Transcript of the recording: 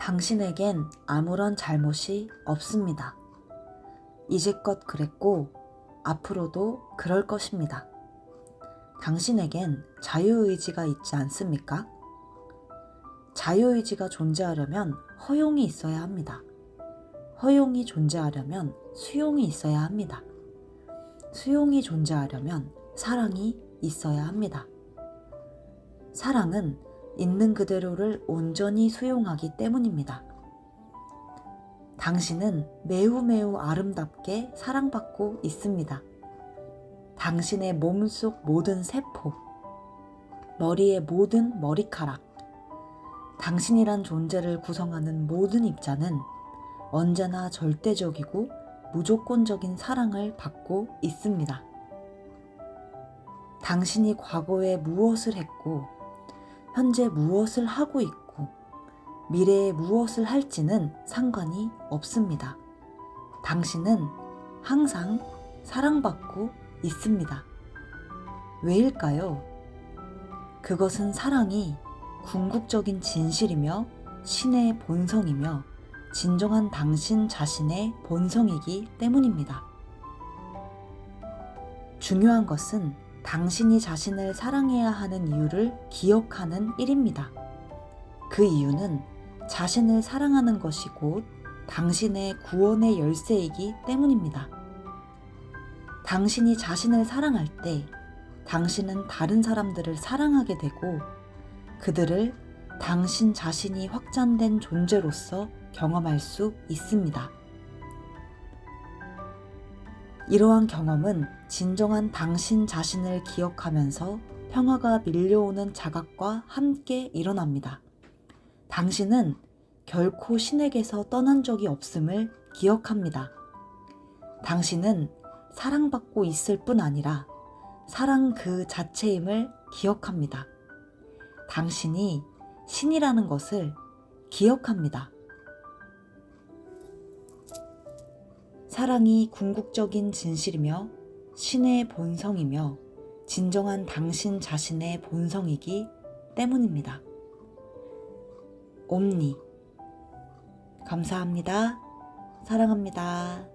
당신에겐 아무런 잘못이 없습니다. 이제껏 그랬고 앞으로도 그럴 것입니다. 당신에겐 자유의지가 있지 않습니까? 자유의지가 존재하려면 허용이 있어야 합니다. 허용이 존재하려면 수용이 있어야 합니다. 수용이 존재하려면 사랑이 있어야 합니다. 사랑은 있는 그대로를 온전히 수용하기 때문입니다. 당신은 매우 매우 아름답게 사랑받고 있습니다. 당신의 몸속 모든 세포, 머리의 모든 머리카락, 당신이란 존재를 구성하는 모든 입자는 언제나 절대적이고 무조건적인 사랑을 받고 있습니다. 당신이 과거에 무엇을 했고, 현재 무엇을 하고 있고, 미래에 무엇을 할지는 상관이 없습니다. 당신은 항상 사랑받고 있습니다. 왜일까요? 그것은 사랑이 궁극적인 진실이며 신의 본성이며 진정한 당신 자신의 본성이기 때문입니다. 중요한 것은 당신이 자신을 사랑해야 하는 이유를 기억하는 일입니다. 그 이유는 자신을 사랑하는 것이 곧 당신의 구원의 열쇠이기 때문입니다. 당신이 자신을 사랑할 때 당신은 다른 사람들을 사랑하게 되고 그들을 당신 자신이 확장된 존재로서 경험할 수 있습니다. 이러한 경험은 진정한 당신 자신을 기억하면서 평화가 밀려오는 자각과 함께 일어납니다. 당신은 결코 신에게서 떠난 적이 없음을 기억합니다. 당신은 사랑받고 있을 뿐 아니라 사랑 그 자체임을 기억합니다. 당신이 신이라는 것을 기억합니다. 사랑이 궁극적인 진실이며 신의 본성이며 진정한 당신 자신의 본성이기 때문입니다. 옴니. 감사합니다. 사랑합니다.